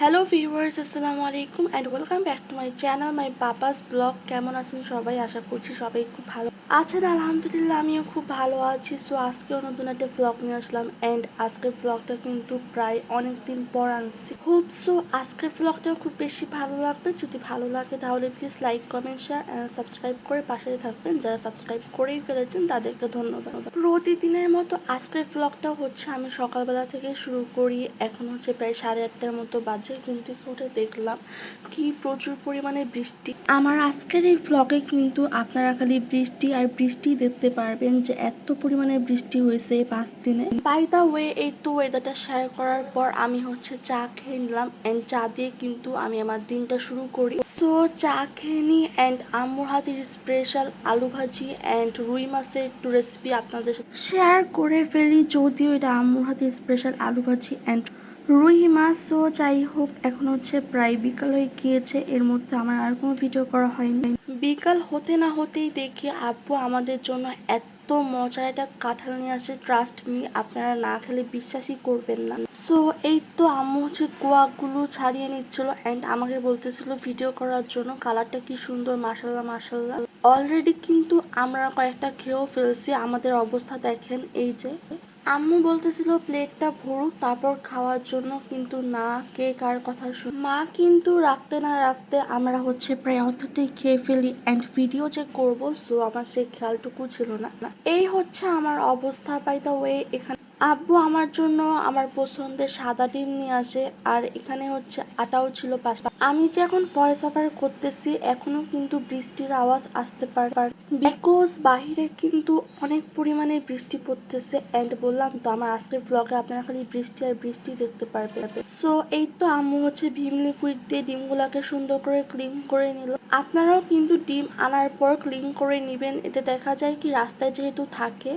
Hello viewers আসসালামু আলাইকুম and welcome back to my channel my papa's vlog কেমন আছেন সবাই? আশা করছি সবাই খুব ভালো আছেন। আলহামদুলিল্লাহ আমিও খুব ভালো আছি। সো আজকেও নতুন একটা ব্লগ নিয়ে আসলাম অ্যান্ড আজকের ব্লগটা কিন্তু প্রায় অনেক দিন পর আনছি। খুব সো আজকের ব্লগটা খুব বেশি ভালো লাগবে। যদি ভালো লাগে তাহলে please like comment share and subscribe করে পাশে থাকবেন। যারা সাবস্ক্রাইব করেই ফেলেছেন তাদেরকে ধন্যবাদ। প্রতিদিনের মতো আজকের ব্লগটা হচ্ছে আমি সকালবেলা থেকে শুরু করি। এখন হচ্ছে প্রায় সাড়ে আটটার মতো বাজে। ঘুম থেকে উঠে দেখলাম কি প্রচুর পরিমাণে বৃষ্টি। আমার আজকের এই ব্লগে কিন্তু আপনারা খালি বৃষ্টি আর বৃষ্টি দেখতে পারবেন যে এত পরিমাণে বৃষ্টি হয়েছে এই পাঁচ দিনে। বাই দা ওয়ে এই তো ওয়েদারটা শেয়ার করার পর আমি হচ্ছে চা খেয়ে নিলাম অ্যান্ড চা দিয়ে কিন্তু আমি আমার দিনটা শুরু করি। সো চা খেয়ে নিই অ্যান্ড আম্মুর হাতের স্পেশাল আলু ভাজি অ্যান্ড রুই মাছের একটু রেসিপি আপনাদের শেয়ার করে ফেলি। যদিও এটা আম্মুর হাতের স্পেশাল আলু ভাজি অ্যান্ড রুই মাছ তো যাই হোক এখন হচ্ছে প্রায় বিকাল হয়ে গিয়েছে। এর মধ্যে আমার আর কোনো ভিডিও করা হয়নি। বিকাল হতে না হতেই দেখি আব্বু আমাদের জন্য এত মজার একটা কাঁঠাল নিয়ে আসে ট্রাস্ট মি আপনারা না খেলে বিশ্বাসই করবেন না। সো এই তো আম্মু হচ্ছে কোয়াগুলো ছাড়িয়ে নিচ্ছিল অ্যান্ড আমাকে বলতেছিল ভিডিও করার জন্য কালারটা কি সুন্দর মাসাল্লাহ মাসাল্লাহ অলরেডি কিন্তু আমরা কয়েকটা খেয়েও ফেলছি। আমাদের অবস্থা দেখেন, এই যে। আম্মু বলতেছিল, প্লেটটা ভরুক তারপর খাওয়ার জন্য কিন্তু না, কে কার কথা শুন মা কিন্তু রাখতে না রাখতে আমরা হচ্ছে প্রায় অর্ধেকটাই খেয়ে ফেলি অ্যান্ড ভিডিও যে করব সো আমার সেই খেয়ালটুকু ছিল না। এই হচ্ছে আমার অবস্থা পাই দা ওয়ে এখানে আব্বু আমার জন্য আমার পছন্দের সাদা ডিম নিয়ে আসে, আর এখানে হচ্ছে আটাও ছিল পাশে। আমি যে এখন ভয়েস অফার করতেছি, এখনও কিন্তু বৃষ্টির আওয়াজ আসতে পারে বিকজ বাহিরে কিন্তু অনেক পরিমাণে বৃষ্টি পড়তেছে এন্ড বললাম তো আমার আজকের ব্লগে আপনারা খালি বৃষ্টি আর বৃষ্টি দেখতে পারবেন। সো এই তো আম্মু হচ্ছে ভীম লিকুইড দিয়ে ডিমগুলোকে সুন্দর করে ক্লিন করে নিল। আপনারাও কিন্তু ডিম আনার পর ক্লিন করে নেবেন। এতে দেখা যায় কি রাস্তায় যেহেতু থাকে,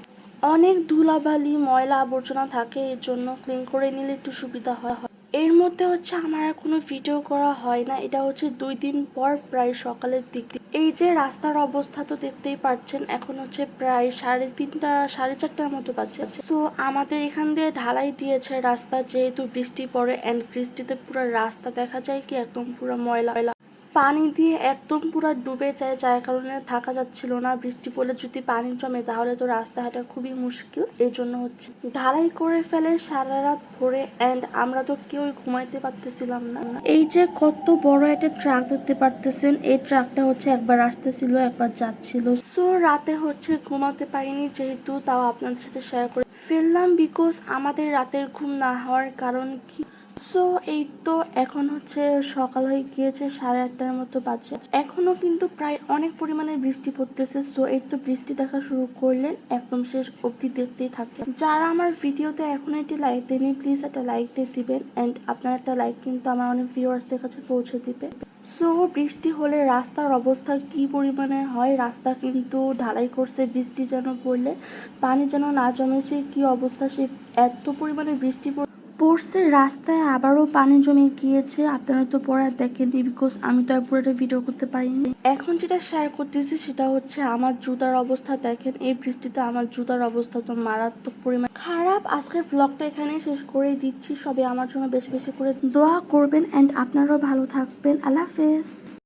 অনেক ধুলাবালি, ময়লা আবর্জনা থাকে, এর জন্য ক্লিন করে নিলে একটু সুবিধা হয়। এর মধ্যে হচ্ছে আমার কোনো ভিডিও করা হয় না। এটা হচ্ছে দুই দিন পর প্রায় সকালের দিক। যে রাস্তার অবস্থা তো দেখতেই পারছেন, এখন হচ্ছে প্রায় সাড়ে তিনটা, সাড়ে চারটার মতো বাজে তো আমাদের এখান দিয়ে ঢালাই দিয়েছে রাস্তা, যেহেতু বৃষ্টি পড়ে অ্যান্ড বৃষ্টিতে পুরো রাস্তা দেখা যায় কি, একদম পুরো ময়লা। পানি দিয়ে একদম পুরো ডুবে যায়, যার কারণে থাকা যাচ্ছিল না। বৃষ্টি পড়লে যদি পানি জমে, তাহলে তো রাস্তা হাঁটা খুবই মুশকিল। এই জন্য হচ্ছে ঢালাই করে ফেলে সারা রাত ভরে অ্যান্ড আমরা তো কেউই ঘুমাইতে পারতেছিলাম না। এই যে কত বড় একটা ট্রাক দেখতে পারতেছেন, এই ট্রাকটা হচ্ছে একবার আসতেছিল, একবার যাচ্ছিল। সো রাতে হচ্ছে ঘুমাতে পারিনি যেহেতু, তাও আপনাদের সাথে শেয়ার করে ফেললাম বিকজ আমাদের রাতের ঘুম না হওয়ার কারণ কি? সো এই তো এখন হচ্ছে সকাল হয়ে গিয়েছে, সাড়ে আটটার মতো বাজে। এখনও কিন্তু প্রায় অনেক পরিমাণে বৃষ্টি পড়তেছে। সো এই তো বৃষ্টি দেখা শুরু করলেন, একদম শেষ অবধি দেখতেই থাকে যারা আমার ভিডিওতে এখন একটি লাইক দেননি প্লিজ একটা লাইক দিয়ে দিবেন। অ্যান্ড আপনার একটা লাইক কিন্তু আমার অনেক ভিউয়ার্সদের কাছে পৌঁছে দিবে। সো বৃষ্টি হলে রাস্তার অবস্থা কি পরিমাণে হয়? রাস্তা কিন্তু ঢালাই করছে, বৃষ্টি যেন পড়লে। পানি যেন না জমেছে, কি অবস্থা? সে এত পরিমাণে বৃষ্টি পড়- পড়ছে, রাস্তায় আবারও পানি জমে গিয়েছে। আপনারা তো পরে আর দেখেননি বিকজ আমি তো আর পুরোটা ভিডিও করতে পারিনি। এখন যেটা শেয়ার করতেছি সেটা হচ্ছে আমার জুতার অবস্থা। দেখেন, এই বৃষ্টিতে আমার জুতার অবস্থা তো মারাত্মক পরিমাণ খারাপ। আজকের ব্লগটা এখানে শেষ করে দিচ্ছি। সবাই আমার জন্য বেশি বেশি করে দোয়া করবেন অ্যান্ড আপনারাও ভালো থাকবেন। আল্লাহ হাফেজ।